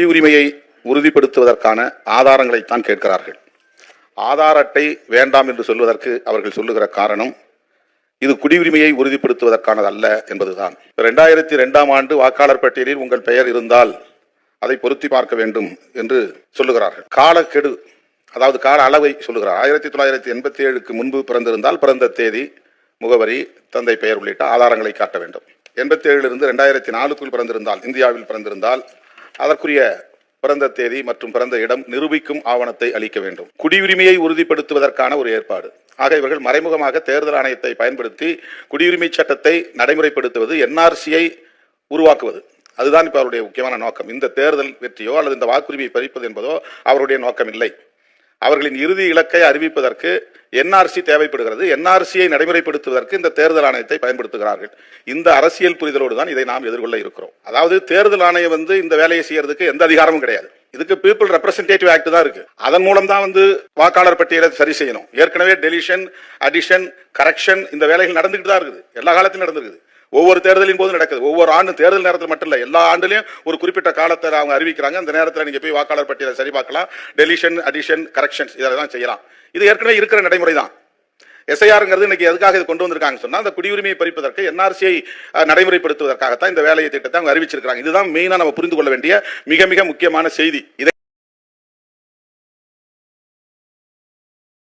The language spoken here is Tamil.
குடியுரிமையை உறுதிப்படுத்துவதற்கான ஆதாரங்களைத்தான் கேட்கிறார்கள். ஆதார் அட்டை வேண்டாம் என்று சொல்வதற்கு அவர்கள் சொல்லுகிற காரணம் இது குடியுரிமையை உறுதிப்படுத்துவதற்கானது அல்ல என்பதுதான். ரெண்டாயிரத்தி ரெண்டாம் ஆண்டு வாக்காளர் பட்டியலில் உங்கள் பெயர் இருந்தால் அதை பொருத்தி பார்க்க வேண்டும் என்று சொல்லுகிறார்கள். காலக்கெடு அதாவது கால அளவை சொல்லுகிறார். ஆயிரத்தி தொள்ளாயிரத்தி எண்பத்தி ஏழுக்கு முன்பு பிறந்திருந்தால் பிறந்த தேதி முகவரி தந்தை பெயர் உள்ளிட்ட ஆதாரங்களை காட்ட வேண்டும். எண்பத்தி ஏழிலிருந்து ரெண்டாயிரத்தி நாலுக்குள் பிறந்திருந்தால் இந்தியாவில் பிறந்திருந்தால் அதற்குரிய பிறந்த தேதி மற்றும் பிறந்த இடம் நிரூபிக்கும் ஆவணத்தை அளிக்க வேண்டும். குடியுரிமையை உறுதிப்படுத்துவதற்கான ஒரு ஏற்பாடு. ஆக இவர்கள் மறைமுகமாக தேர்தல் ஆணையத்தை பயன்படுத்தி குடியுரிமை சட்டத்தை நடைமுறைப்படுத்துவது என்ஆர்சியை உருவாக்குவது. அதுதான் இப்ப அவருடைய முக்கியமான நோக்கம். இந்த தேர்தல் வெற்றியோ அல்லது இந்த வாக்குரிமையை பறிப்பது என்பதோ அவருடைய நோக்கம் இல்லை அவர்களின் இறுதி இலக்கை அறிவிப்பதற்கு என்ஆர்சி தேவைப்படுகிறது. என்ஆர்சியை நடைமுறைப்படுத்துவதற்கு இந்த தேர்தல் ஆணையத்தை பயன்படுத்துகிறார்கள். இந்த அரசியல் புரிதலோடு தான் இதை நாம் எதிர்கொள்ள இருக்கிறோம். அதாவது தேர்தல் ஆணையம் வந்து இந்த வேலையை செய்யறதுக்கு எந்த அதிகாரமும் கிடையாது. இதுக்கு பீப்புள் ரெப்ரசன்டேட்டிவ் ஆக்ட் தான் இருக்கு. அதன் மூலம் தான் வந்து வாக்காளர் பட்டியலை சரி செய்யணும். ஏற்கனவே டெலிஷன் அடிஷன் கரெக்ஷன் இந்த வேலைகள் நடந்துகிட்டு தான் இருக்குது. எல்லா காலத்திலும் நடந்திருக்குது. ஒவ்வொரு தேர்தலின் போது நடக்குது. ஒவ்வொரு ஆண்டு தேர்தல் நேரத்தில் மட்டும் இல்லை எல்லா ஆண்டுலயும் ஒரு குறிப்பிட்ட காலத்தை அவங்க அறிவிக்கிறாங்க. அந்த நேரத்தில் நீங்க போய் வாக்காளர் பட்டியலை சரி பார்க்கலாம். டெலிஷன் அடிஷன் கரெக்ஷன்ஸ் இதெல்லாம் செய்யலாம். இது ஏற்கனவே இருக்கிற நடைமுறை தான். எஸ்ஐஆருங்கிறது இன்னைக்கு எதுக்காக இது கொண்டு வந்திருக்காங்க சொன்னா அந்த குடியுரிமையை பறிப்பதற்கு என்ஆர்சியை நடைமுறைப்படுத்துவதற்காகத்தான் இந்த வேலையை திட்டத்தை அவங்க அறிவிச்சிருக்காங்க இதுதான் மெயினா நம்ம புரிந்து கொள்ள வேண்டிய மிக மிக முக்கியமான செய்தி. இதை